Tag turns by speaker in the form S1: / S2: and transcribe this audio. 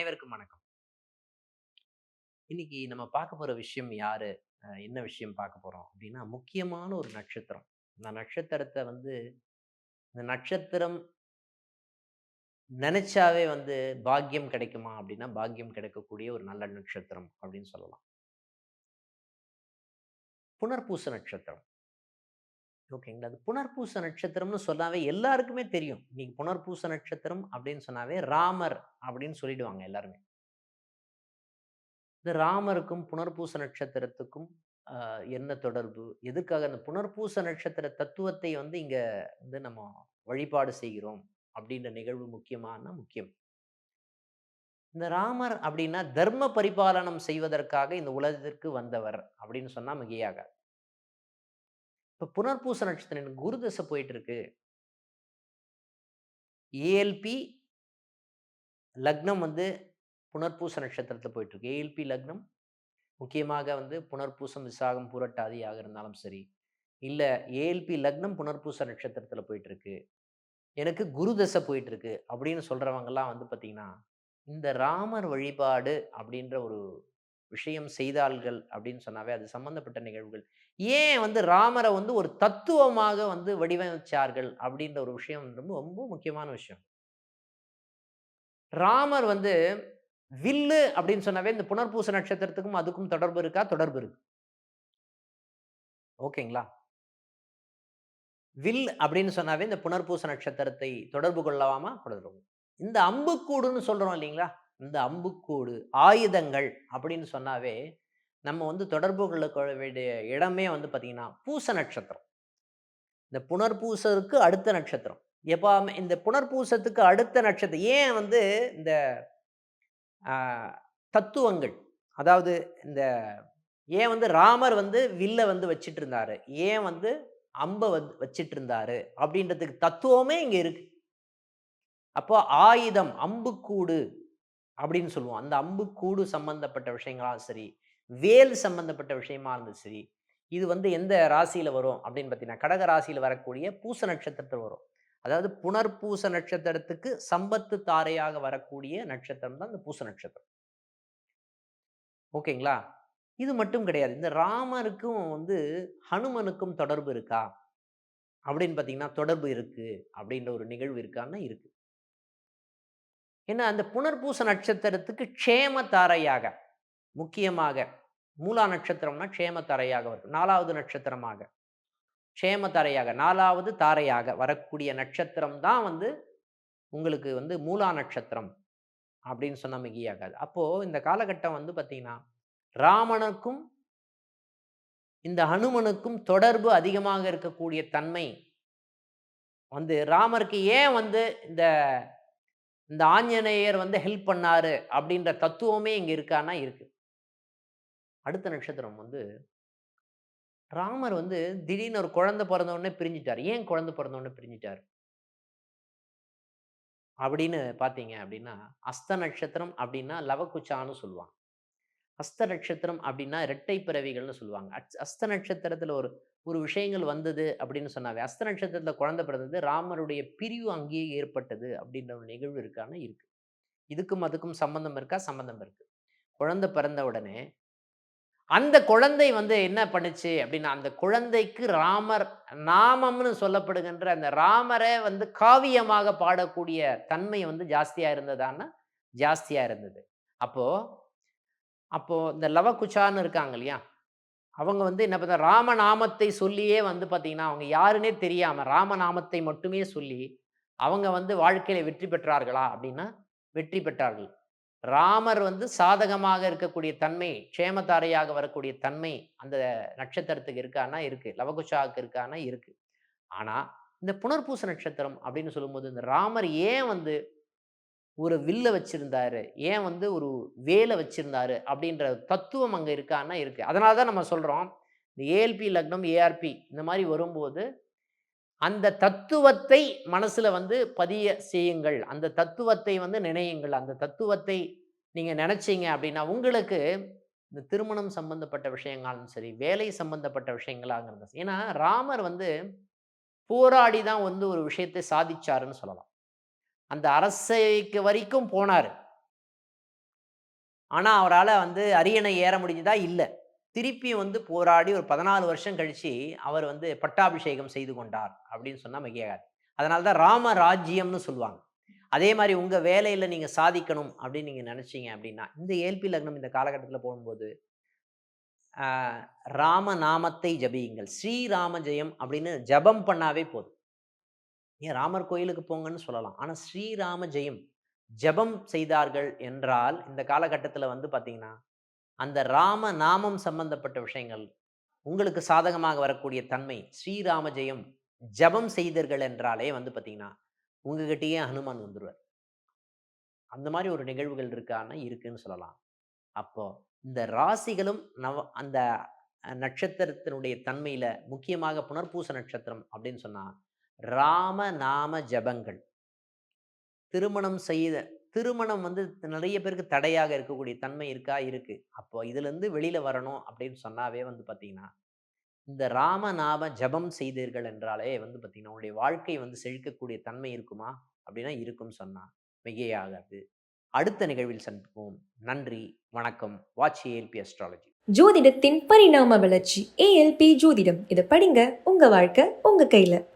S1: அனைவருக்கும் வணக்கம். இன்னைக்கு நம்ம பார்க்க போற விஷயம் யாரு? என்ன விஷயம் பார்க்க போறோம்? அப்படின்னா முக்கியமான ஒரு நட்சத்திரம். இந்த நட்சத்திரத்தை வந்து இந்த நட்சத்திரம் நினைச்சாவே வந்து பாக்கியம் கிடைக்குமா? அப்படின்னா பாக்கியம் கிடைக்கக்கூடிய ஒரு நல்ல நட்சத்திரம் அப்படின்னு சொல்லலாம். புனர்பூச நட்சத்திரம். ஓகேங்களா? அது புனர்பூச நட்சத்திரம்னு சொன்னாவே எல்லாருக்குமே தெரியும். இன்னைக்கு புனர்பூச நட்சத்திரம் அப்படின்னு சொன்னாவே ராமர் அப்படின்னு சொல்லிடுவாங்க எல்லாருமே. இந்த ராமருக்கும் புனர்பூச நட்சத்திரத்துக்கும் என்ன தொடர்பு? எதுக்காக அந்த புனர்பூச நட்சத்திர தத்துவத்தை வந்து இங்க வந்து நம்ம வழிபாடு செய்கிறோம் அப்படின்ற நிகழ்வு முக்கியமான முக்கியம். இந்த ராமர் அப்படின்னா தர்ம பரிபாலனம் செய்வதற்காக இந்த உலகத்திற்கு வந்தவர் அப்படின்னு சொன்னா மிகையாக. இப்போ புனர்பூச நட்சத்திரம் குரு தசை போயிட்டு இருக்கு ஏஎல்பி லக்னம் வந்து புனர்பூச நட்சத்திரத்தில் போயிட்டு இருக்கு ஏஎல்பி லக்னம் முக்கியமாக வந்து புனர்பூசம் விசாகம் பூரட்டாதியாக இருந்தாலும் சரி. இல்லை ஏஎல்பி லக்னம் புனர்பூச நட்சத்திரத்தில் போயிட்டு இருக்கு எனக்கு குரு தசை போயிட்டு இருக்கு அப்படின்னு சொல்றவங்கலாம் வந்து பார்த்தீங்கன்னா இந்த ராமர் வழிபாடு அப்படின்ற ஒரு விஷயம் செய்தாள்கள் அப்படின்னு சொன்னாவே அது சம்பந்தப்பட்ட நிகழ்வுகள். ஏன் வந்து ராமரை வந்து ஒரு தத்துவமாக வந்து வடிவமைச்சார்கள் அப்படின்ற ஒரு விஷயம் ரொம்ப ரொம்ப முக்கியமான விஷயம். ராமர் வந்து வில்லு அப்படின்னு சொன்னாவே இந்த புனர்பூச நட்சத்திரத்துக்கும் அதுக்கும் தொடர்பு இருக்கா? தொடர்பு இருக்கு. ஓகேங்களா? வில் அப்படின்னு சொன்னாவே இந்த புனர்பூச நட்சத்திரத்தை தொடர்பு கொள்ளலாமா? தொடர்பு இந்த அம்புக்கூடுன்னு சொல்றோம் இல்லைங்களா? இந்த அம்புக்கூடு ஆயுதங்கள் அப்படின்னு சொன்னாவே நம்ம வந்து தொடர்பு கொள்ள வேண்டிய இடமே வந்து பார்த்திங்கன்னா பூச நட்சத்திரம். இந்த புனர்பூசருக்கு அடுத்த நட்சத்திரம். எப்போ இந்த புனர்பூசத்துக்கு அடுத்த நட்சத்திரம் ஏன் வந்து இந்த தத்துவங்கள் அதாவது இந்த ஏன் வந்து ராமர் வந்து வில்ல வந்து வச்சிட்டு இருந்தாரு ஏன் வந்து அம்பை வந்து வச்சிட்டு இருந்தாரு அப்படின்றதுக்கு தத்துவமே இங்கே இருக்கு. அப்போ ஆயுதம் அம்புக்கூடு அப்படின்னு சொல்லுவோம். அந்த அம்புக்கூடு சம்பந்தப்பட்ட விஷயங்களாலும் சரி வேல் சம்பந்தப்பட்ட விஷயமா இருந்தது சரி இது வந்து எந்த ராசியில வரும் அப்படின்னு பார்த்தீங்கன்னா கடக ராசியில் வரக்கூடிய பூச நட்சத்திரத்தில் வரும். அதாவது புனர்பூச நட்சத்திரத்துக்கு சம்பத்து தாரையாக வரக்கூடிய நட்சத்திரம் தான் இந்த பூச நட்சத்திரம். ஓகேங்களா? இது மட்டும் கிடையாது. இந்த ராமருக்கும் வந்து ஹனுமனுக்கும் தொடர்பு இருக்கா? அப்படின்னு பார்த்தீங்கன்னா தொடர்பு இருக்கு அப்படின்ற ஒரு நிகழ்வு இருக்கான்னா இருக்குது ஏன்னா அந்த புனர்பூச நட்சத்திரத்துக்கு க்ஷேம தாரையாக முக்கியமாக மூலா நட்சத்திரம்னா க்ஷேம தாரையாக வரும். நாலாவது நட்சத்திரமாக. க்ஷேம தாரையாக நாலாவது தாரையாக வரக்கூடிய நட்சத்திரம் தான் வந்து உங்களுக்கு வந்து மூலா நட்சத்திரம் அப்படின்னு சொன்ன மிகியாகாது அப்போ இந்த காலகட்டம் வந்து பார்த்தீங்கன்னா ராமனுக்கும் இந்த ஹனுமனுக்கும் தொடர்பு அதிகமாக இருக்கக்கூடிய தன்மை வந்து ராமருக்கு ஏன் வந்து இந்த இந்த ஆஞ்சநேயர் வந்து ஹெல்ப் பண்ணாரு அப்படின்ற தத்துவமே இங்கே இருக்கான்னா இருக்கு. அடுத்த நட்சத்திரம் வந்து ராமர் வந்து திடீர்னு ஒரு குழந்தை பிறந்தவொடனே பிரிஞ்சிட்டார். ஏன் குழந்தை பிறந்தவுடனே பிரிஞ்சிட்டார்? அப்படின்னு பார்த்தீங்க அப்படின்னா அஸ்த நட்சத்திரம் அப்படின்னா லவகுச்சான்னு சொல்லுவாங்க. அஸ்த நட்சத்திரம் அப்படின்னா இரட்டை பிறவிகள்னு சொல்லுவாங்க. அச்- அஸ்த நட்சத்திரத்தில் ஒரு ஒரு விஷயங்கள் வந்தது அப்படின்னு சொன்னாவே அஸ்த நட்சத்திரத்தில் குழந்தை பிறந்தது ராமருடைய பிரிவு அங்கேயே ஏற்பட்டது அப்படின்ற ஒரு நிகழ்வு இருக்கான்னு இருக்கு. இதுக்கும் அதுக்கும் சம்பந்தம் இருக்கா? சம்பந்தம் இருக்கு. குழந்தை பிறந்த உடனே அந்த குழந்தை வந்து என்ன பண்ணுச்சு அப்படின்னா அந்த குழந்தைக்கு ராமர் நாமம்னு சொல்லப்படுகின்ற அந்த ராமரை வந்து காவியமாக பாடக்கூடிய தன்மை வந்து ஜாஸ்தியாக இருந்ததான்னா ஜாஸ்தியாக இருந்தது. அப்போது அப்போது இந்த லவகுச்சான்னு இருக்காங்க இல்லையா? அவங்க வந்து என்ன பண்ண ராமநாமத்தை சொல்லியே வந்து பார்த்தீங்கன்னா அவங்க யாருன்னே தெரியாமல் ராமநாமத்தை மட்டுமே சொல்லி அவங்க வந்து வாழ்க்கையில் வெற்றி பெற்றார்களா அப்படின்னா வெற்றி பெற்றார்கள். ராமர் வந்து சாதகமாக இருக்கக்கூடிய தன்மை க்ஷேமதாரையாக வரக்கூடிய தன்மை அந்த நட்சத்திரத்துக்கு இருக்கான்னா இருக்குது லவகுஷாவுக்கு இருக்கான்னா இருக்குது ஆனால் இந்த புனர்பூச நட்சத்திரம் அப்படின்னு சொல்லும்போது இந்த ராமர் ஏன் வந்து ஒரு வில்ல வச்சிருந்தாரு. ஏன் வந்து ஒரு வேலை வச்சிருந்தாரு அப்படின்ற தத்துவம் அங்கே இருக்கான்னா இருக்கு. அதனால தான் நம்ம சொல்றோம். இந்த ஏஎல்பி லக்னம் ஏஆர்பி இந்த மாதிரி வரும்போது அந்த தத்துவத்தை மனசில் வந்து பதிய செய்யுங்கள். அந்த தத்துவத்தை வந்து நினையுங்கள். அந்த தத்துவத்தை நீங்கள் நினச்சிங்க அப்படின்னா உங்களுக்கு இந்த திருமணம் சம்பந்தப்பட்ட விஷயங்களும் சரி வேலை சம்பந்தப்பட்ட விஷயங்களாக சரி ஏன்னா ராமர் வந்து போராடி தான் வந்து ஒரு விஷயத்தை சாதிச்சாருன்னு சொல்லலாம். அந்த அரசைக்கு வரைக்கும் போனார் ஆனால் அவரால் வந்து அரியணை ஏற முடிஞ்சதா? இல்லை திருப்பி வந்து போராடி ஒரு 14 வருஷம் கழித்து அவர் வந்து பட்டாபிஷேகம் செய்து கொண்டார் அப்படின்னு சொன்னால் மிகையாகாது. அதனால தான் ராம ராஜ்யம்னு சொல்லுவாங்க. அதே மாதிரி உங்கள் வேலையில் நீங்கள் சாதிக்கணும் அப்படின்னு நீங்கள் நினச்சிங்க அப்படின்னா, இந்த ஏல்பி லக்னம் இந்த காலகட்டத்தில் போகும்போது, ராம நாமத்தை ஜபியுங்கள். ஸ்ரீராம ஜெயம் அப்படின்னு ஜெபம் பண்ணாவே போதும். ஏன் ராமர் கோயிலுக்கு போங்கன்னு சொல்லலாம். ஆனால் ஸ்ரீராம ஜெயம் ஜெபம் செய்தார்கள் என்றால், இந்த காலகட்டத்தில் வந்து பார்த்தீங்கன்னா, அந்த ராம நாமம் சம்பந்தப்பட்ட விஷயங்கள், உங்களுக்கு சாதகமாக வரக்கூடிய தன்மை, ஸ்ரீராம ஜெயம் ஜெபம் செய்தீர்கள் என்றாலே வந்து பார்த்தீங்கன்னா, உங்ககிட்டயே ஹனுமான் வந்துடுவார் அந்த மாதிரி ஒரு நிகழ்வுகள் இருக்கான்னா, இருக்குன்னு சொல்லலாம். அப்போ இந்த ராசிகளும் நவ அந்த நட்சத்திரத்தினுடைய தன்மையில முக்கியமாக புனர்பூச நட்சத்திரம் அப்படின்னு சொன்னா, ராம நாம ஜெபங்கள். திருமணம் செய்த திருமணம் வந்து நிறைய பேருக்கு தடையாக இருக்கக்கூடிய தன்மை இருக்கா? இருக்கு. அப்போ இதுலேருந்து வெளியில வரணும் அப்படின்னு சொன்னாவே வந்து பார்த்தீங்கன்னா, இந்த ராம நாம ஜெபம் செய்தீர்கள் என்றாலே வந்து பார்த்தீங்கன்னா, உங்களுடைய வாழ்க்கை வந்து செழிக்கக்கூடிய தன்மை இருக்குமா? அப்படின்னா இருக்கும் சொன்னா மிகையாகாது. அடுத்த நிகழ்வில் சந்திப்போம். நன்றி, வணக்கம். Watch ALP astrology.
S2: ஜோதிடத்தின் பரிணாம வளர்ச்சி ஏஎல்பி ஜோதிடம் இதை படிங்க உங்க வாழ்க்கை உங்க கையில